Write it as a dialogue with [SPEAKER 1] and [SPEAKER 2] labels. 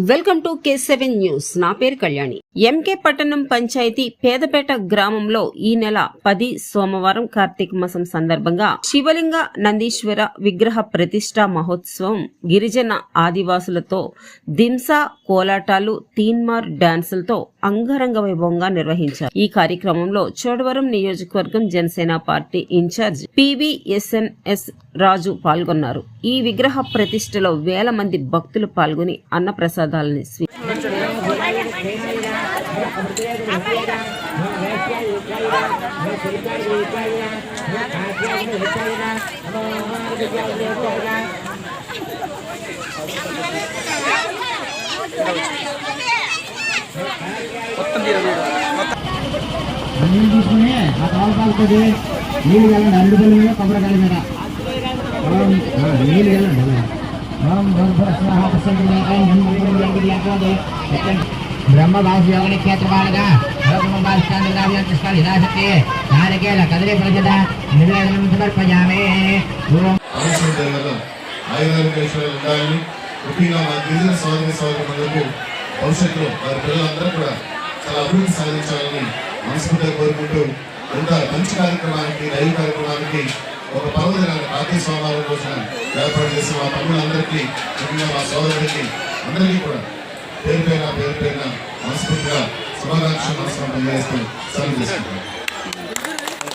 [SPEAKER 1] Welcome to K seven news. నా పేరు Kalyani. MK పట్టణం పంచాయతీ పేదపేట గ్రామంలో ఈ నెల పది సోమవారం కార్తీక మాసం సందర్భంగా శివలింగ నందీశ్వర విగ్రహ ప్రతిష్ఠా మహోత్సవం గిరిజన ఆదివాసులతో దింసా కోలాటాలు తీన్మార్ డాన్సులతో అంగరంగ వైభవంగా నిర్వహించారు. ఈ కార్యక్రమంలో చోడవరం నియోజకవర్గం Janasena party incharge PVSNS Raju పాల్గొన్నారు. ఈ విగ్రహ ప్రతిష్టలో వేల మంది భక్తులు పాల్గొని అన్న ప్రసాదాలని స్వీ
[SPEAKER 2] నీళ్ళు తీసుకుని ఆ కాలు తోలపాలతోటి నీళ్ళు వెళ్ళండి అరటి పళ్ళు మీద కొబ్బరికాయల మీద నీళ్ళు వెళ్ళండి అలా. ఓం భూర్భువ స్వాహ ప్రసంగిలేకాయ నన్మకరం వెంకటేశ్వరే. కదలి నివేదనం
[SPEAKER 3] ఉండాలని ముఖ్యంగా మా గిరిజన సోదరి సోదరులకు భవిష్యత్తులో వారి పిల్లలందరూ కూడా చాలా అభివృద్ధి సాధించాలని మనస్ఫూర్తిగా కోరుకుంటూ ఇంత మంచి కార్యక్రమానికి రైలు కార్యక్రమానికి ఒక పర్వదినాన్ని కార్తీక సోమవారం కోసం ఏర్పాటు చేసిన మా తమ్ముళ్ళందరికీ ముఖ్యంగా మా సోదరుడికి అందరికీ కూడా పేరు పైన పేరు పైన మనస్ఫూర్తిగా శుభాకాంక్షలు మనస్ఫూర్తి తెలియజేస్తూ సెలవు